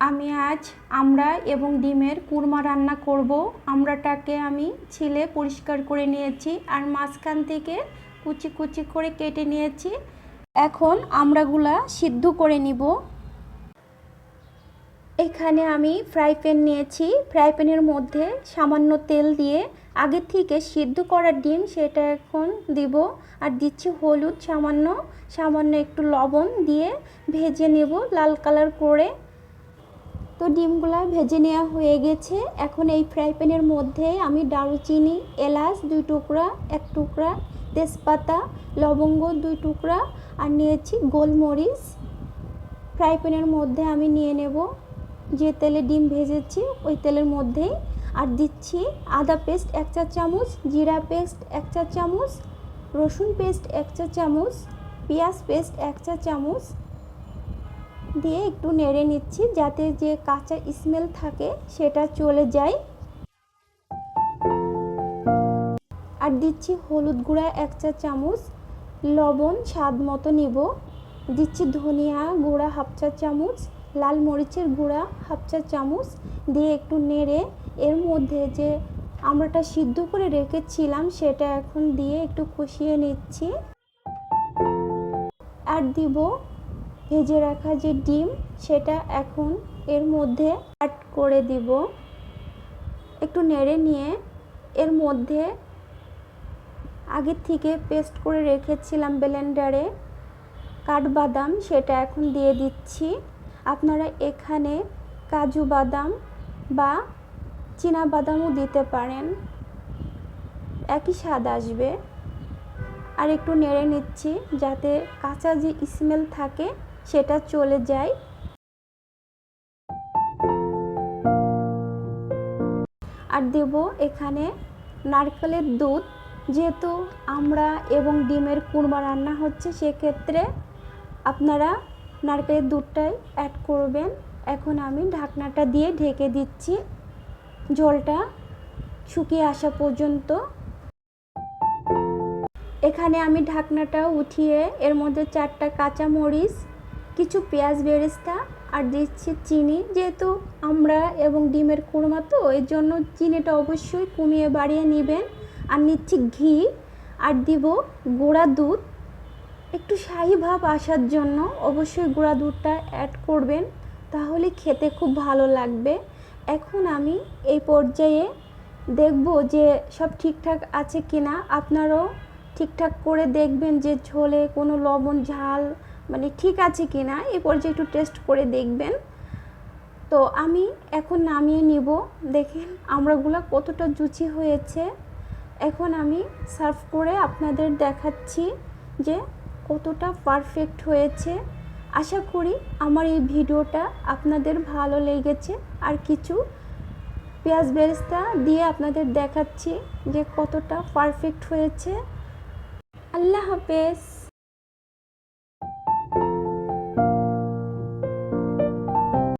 আমি আজ আমড়া এবং ডিমের কুরমা রান্না করব। আমড়াটাকে আমি ছিলে পরিষ্কার করে নিয়েছি আর মাঝখান থেকে কুচি কুচি করে কেটে নিয়েছি। এখন আমড়াগুলা সিদ্ধ করে নিব। এখানে আমি ফ্রাই প্যান নিয়েছি। ফ্রাই প্যানের মধ্যে সামান্য তেল দিয়ে আগে থেকে সিদ্ধ করা ডিম সেটা এখন দিব আর দিচ্ছি হলুদ সামান্য সামান্য একটু লবণ দিয়ে ভেজে নেব লাল কালার করে। তো ডিমগুলো ভেজে নেওয়া হয়ে গেছে। এখন এই ফ্রাই প্যানের মধ্যে আমি দারুচিনি, এলাচ দুই টুকরা, এক টুকরা, তেজপাতা, লবঙ্গ দুই টুকরা আর নিয়েছি গোলমরিচ। ফ্রাই প্যানের মধ্যে আমি নিয়ে নেব যে তেলে ডিম ভেজেছি, ওই তেলের মধ্যেই। আর দিচ্ছি আদা পেস্ট এক চা চামচ, জিরা পেস্ট এক চা চামচ, রসুন পেস্ট এক চা চামচ, পেঁয়াজ পেস্ট এক চা চামচ দিয়ে একটু নেড়ে নিচ্ছি যাতে যে কাঁচা স্মেল থাকে সেটা চলে যায়। আর দিচ্ছি হলুদ গুঁড়া এক চা চামচ, লবণ স্বাদ মতো নিব। দিচ্ছি ধনিয়া গুঁড়া হাফ চা চামচ, লাল মরিচের গুঁড়া হাফ চা চামচ দিয়ে একটু নেড়ে, এর মধ্যে যে আমরাটা সিদ্ধ করে রেখেছিলাম সেটা এখন দিয়ে একটু কষিয়ে নিচ্ছি। আর দিব ভেজে রাখা যে ডিম, সেটা এখন এর মধ্যে অ্যাড করে দিব। একটু নেড়ে নিয়ে এর মধ্যে আগের থেকে পেস্ট করে রেখেছিলাম ব্লেন্ডারে কাঠবাদাম, সেটা এখন দিয়ে দিচ্ছি। আপনারা এখানে কাজু বাদাম বা চীনা বাদামও দিতে পারেন। একই স্বাদ আসবে। আর একটু নেড়ে নিচ্ছি যাতে কাঁচা যে স্মেল থাকে সেটা চলে যায়। আর দেব এখানে নারকেলের দুধ। যেহেতু আমরা এবং ডিমের কুরমা রান্না হচ্ছে, সেক্ষেত্রে আপনারা নারকেলের দুধটাই অ্যাড করবেন। এখন আমি ঢাকনাটা দিয়ে ঢেকে দিচ্ছি। জলটা শুকিয়ে আসা পর্যন্ত। এখানে আমি ঢাকনাটা উঠিয়ে এর মধ্যে চারটা কাঁচা মরিচ কিছু পেঁয়াজ বেরেস্তা আর দিচ্ছি চিনি, যেহেতু আমরা এবং ডিমের কুরমা তো এর জন্য চিনিটা অবশ্যই কমিয়ে বাড়িয়ে নেবেন। আর নিচ্ছি ঘি, আর দিব গুঁড়া দুধ। একটু শাহি ভাব আসার জন্য অবশ্যই গুঁড়া দুধটা অ্যাড করবেন, তাহলে খেতে খুব ভালো লাগবে। এখন আমি এই পর্যায়ে দেখব যে সব ঠিকঠাক আছে কিনা। আপনারাও ঠিকঠাক করে দেখবেন যে ঝোলে কোনো লবণ, ঝাল মানে ঠিক আছে কি না এই পর্যায়ে একটু টেস্ট করে দেখবেন। তো আমি এখন নামিয়ে নিব। দেখেন আমরাগুলো কতটা জুচি হয়েছে। এখন আমি সার্ভ করে আপনাদের দেখাচ্ছি যে কতটা পারফেক্ট হয়েছে। আশা করি আমার এই ভিডিওটা আপনাদের ভালো লেগেছে। আর কিছু পেঁয়াজ বেরেস্তা দিয়ে আপনাদের দেখাচ্ছি যে কতটা পারফেক্ট হয়েছে। আল্লাহ হাফেজ।